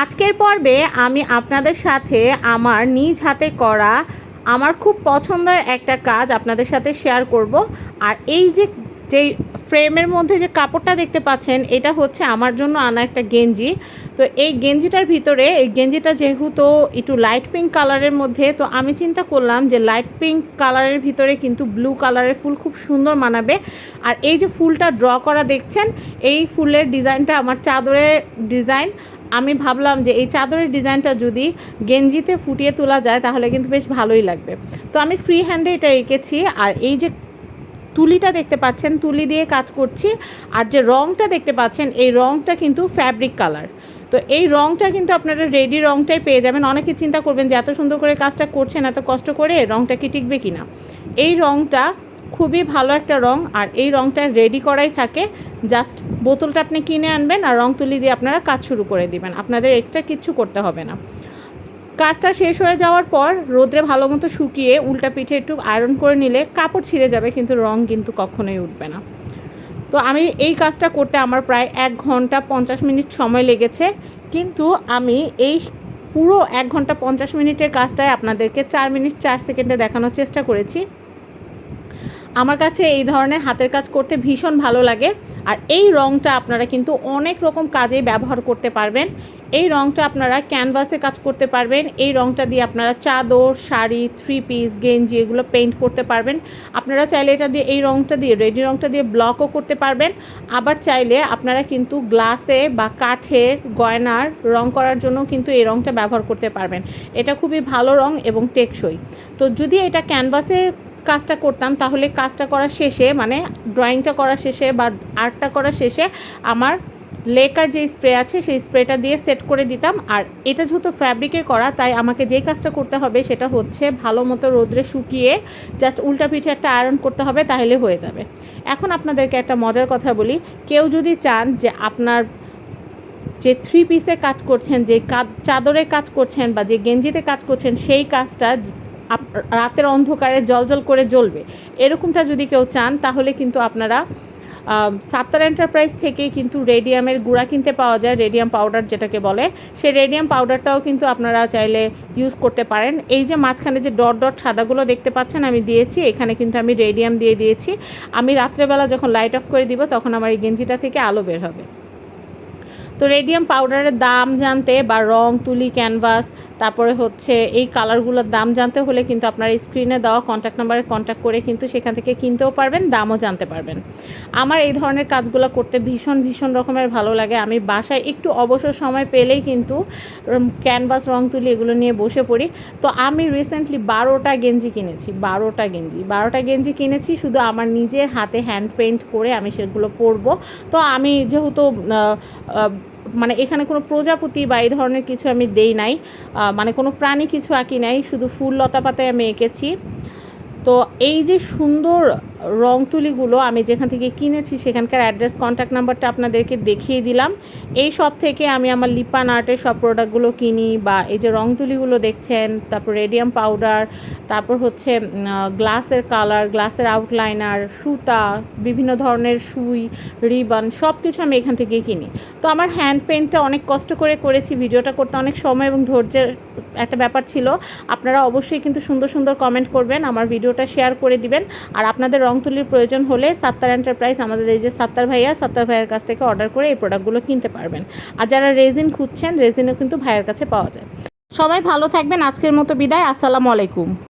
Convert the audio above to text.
আজকের পর্বে আমি আপনাদের সাথে আমার নিজ হাতে করা আমার খুব পছন্দের একটা কাজ আপনাদের সাথে শেয়ার করব। আর এই যে, যেই ফ্রেমের মধ্যে যে কাপড়টা দেখতে পাচ্ছেন, এটা হচ্ছে আমার জন্য আনা একটা গেঞ্জি। তো এই গেঞ্জিটার ভিতরে, এই গেঞ্জিটা যেহেতু একটু লাইট পিঙ্ক কালারের মধ্যে, তো আমি চিন্তা করলাম যে লাইট পিঙ্ক কালারের ভিতরে কিন্তু ব্লু কালারের ফুল খুব সুন্দর মানাবে। আর এই যে ফুলটা ড্র করা দেখছেন, এই ফুলের ডিজাইনটা আমার চাদরের ডিজাইন আমি ভাবলাম যে এই চাদরের ডিজাইনটা যদি গেঞ্জিতে ফুটিয়ে তোলা যায়, তাহলে কিন্তু বেশ ভালোই লাগবে। তো আমি ফ্রি হ্যান্ডে এটা এঁকেছি, আর এই যে তুলিটা দেখতে পাচ্ছেন, তুলি দিয়ে কাজ করছি, আর যে রংটা দেখতে পাচ্ছেন, এই রংটা কিন্তু ফ্যাব্রিক কালার তো এই রংটা কিন্তু আপনারা রেডি রংটাই পেয়ে যাবেন। অনেকে চিন্তা করবেন যে এত সুন্দর করে কাজটা করছেন, এত কষ্ট করে রংটা কি টিকবে কি না এই রংটা খুবই ভালো একটা রং, আর এই রংটা রেডি করাই থাকে। জাস্ট বোতলটা আপনি কিনে আনবেন আর রং তুলি দিয়ে আপনারা কাজ শুরু করে দিবেন। আপনাদের এক্সট্রা কিচ্ছু করতে হবে না। কাজটা শেষ হয়ে যাওয়ার পর রোদ্রে ভালো মতো শুকিয়ে উল্টা পিঠে একটু আয়রন করে নিলে কাপড় ছিঁড়ে যাবে, কিন্তু রং কিন্তু কখনোই উঠবে না। তো আমি এই কাজটা করতে আমার প্রায় এক ঘণ্টা পঞ্চাশ মিনিট সময় লেগেছে, কিন্তু আমি এই পুরো এক ঘণ্টা পঞ্চাশ মিনিটের কাজটায় আপনাদেরকে চার মিনিট, চার সেকেন্ডে দেখানোর চেষ্টা করেছি। আমার কাছে এই ধরনের হাতের কাজ করতে ভীষণ ভালো লাগে। আর এই রঙটা আপনারা কিন্তু অনেক রকম কাজে ব্যবহার করতে পারবেন। এই রঙটা আপনারা ক্যানভাসে কাজ করতে পারবেন। এই রঙটা দিয়ে আপনারা চাদর, শাড়ি থ্রি পিস গেঞ্জি এগুলো পেইন্ট করতে পারবেন। আপনারা চাইলে এটা দিয়ে এই রঙটা দিয়ে রেডি রঙটা দিয়ে ব্লকও করতে পারবেন। আবার চাইলে আপনারা কিন্তু গ্লাসে বা কাঠের গয়নার রং করার জন্য কিন্তু এই রঙটা ব্যবহার করতে পারবেন। এটা খুবই ভালো রং এবং টেকসই। তো যদি এটা ক্যানভাসে কাজটা করতাম, তাহলে কাজটা করা শেষে মানে ড্রয়িংটা করার শেষে বা আর্টটা করার শেষে আমার লেকার যে স্প্রে আছে, সেই স্প্রেটা দিয়ে সেট করে দিতাম। আর এটা যেহেতু ফ্যাব্রিকে করা, তাই আমাকে যেই কাজটা করতে হবে সেটা হচ্ছে ভালো মতো রোদ্রে শুকিয়ে জাস্ট উল্টা পিঠে একটা আয়রন করতে হবে, তাহলে হয়ে যাবে। এখন আপনাদেরকে একটা মজার কথা বলি। কেউ যদি চান যে আপনার যে থ্রি পিসে কাজ করছেন, যে কাজ, চাদরে কাজ করছেন বা যে গেঞ্জিতে কাজ করছেন, সেই কাজটা রাতের অন্ধকারে জল করে জ্বলবে। এরকমটা যদি কেউ চান, তাহলে কিন্তু আপনারা সাত্তার এন্টারপ্রাইজ থেকে কিন্তু রেডিয়ামের গুঁড়া কিনতে পাওয়া যায়, রেডিয়াম পাউডার যেটাকে বলে। সেই রেডিয়াম পাউডারটাও কিন্তু আপনারা চাইলে ইউজ করতে পারেন। এই যে মাঝখানে যে ডট ডট সাদাগুলো দেখতে পাচ্ছেন, আমি দিয়েছি। এখানে কিন্তু আমি রেডিয়াম দিয়ে দিয়েছি। আমি রাত্রেবেলা যখন লাইট অফ করে দিব, তখন আমার এই গেঞ্জিটা থেকে আলো বের হবে। তো রেডিয়াম পাউডারের দাম জানতে বা রং, তুলি ক্যানভাস তারপরে হচ্ছে এই কালারগুলোর দাম জানতে হলে কিন্তু আপনার স্ক্রিনে দেওয়া কন্ট্যাক্ট নাম্বারে কন্ট্যাক্ট করে কিন্তু সেখান থেকে কিনতেও পারবেন, দামও জানতে পারবেন। আমার এই ধরনের কাজগুলো করতে ভীষণ ভীষণ রকমের ভালো লাগে। আমি বাসায় একটু অবসর সময় পেলেই কিন্তু ক্যানভাস রং, তুলি এগুলো নিয়ে বসে পড়ি। তো আমি রিসেন্টলি বারোটা গেঞ্জি কিনেছি, বারোটা গেঞ্জি। বারোটা গেঞ্জি কিনেছি, শুধু আমার নিজের হাতে হ্যান্ড পেন্ট করে আমি সেগুলো পরবো। তো আমি যেহেতু মানে এখানে কোনো প্রজাপতি বা এই ধরনের কিছু আমি দেই নাই মানে কোনো প্রাণী কিছু আঁকি নাই, শুধু ফুল লতা পাতায় আমি এঁকেছি। তো এই যে সুন্দর রং তুলিগুলো আমি যেখান থেকে কিনেছি, সেখানকার অ্যাড্রেস কন্ট্যাক্ট নাম্বারটা আপনাদেরকে দেখিয়ে দিলাম। এই সব থেকে আমি আমার লিপান আর্টের সব প্রোডাক্টগুলো কিনি বা এই যে রং তুলিগুলো দেখছেন, তারপর রেডিয়াম পাউডার তারপর হচ্ছে গ্লাসের কালার গ্লাসের আউটলাইনার সুতা, বিভিন্ন ধরনের সুই রিবন সব কিছু আমি এখান থেকে কিনি। তো আমার হ্যান্ড পেন্টটা অনেক কষ্ট করে করেছি, ভিডিওটা করতে অনেক সময় এবং ধৈর্যের একটা ব্যাপার ছিল। আপনারা অবশ্যই কিন্তু সুন্দর সুন্দর কমেন্ট করবেন, আমার ভিডিওটা শেয়ার করে দিবেন। আর আপনাদের রং তুলির প্রয়োজন হলে সাত্তার এন্টারপ্রাইজ আমাদের এই যে সাত্তার ভাইয়া, সাত্তার ভাইয়ের কাছ থেকে অর্ডার করে এই প্রোডাক্টগুলো কিনতে পারবেন। আর যারা রেজিন খুঁজছেন রেজিনও কিন্তু ভাইয়ের কাছে পাওয়া যায়। সবাই ভালো থাকবেন। আজকের মতো বিদায়। আসসালামু আলাইকুম।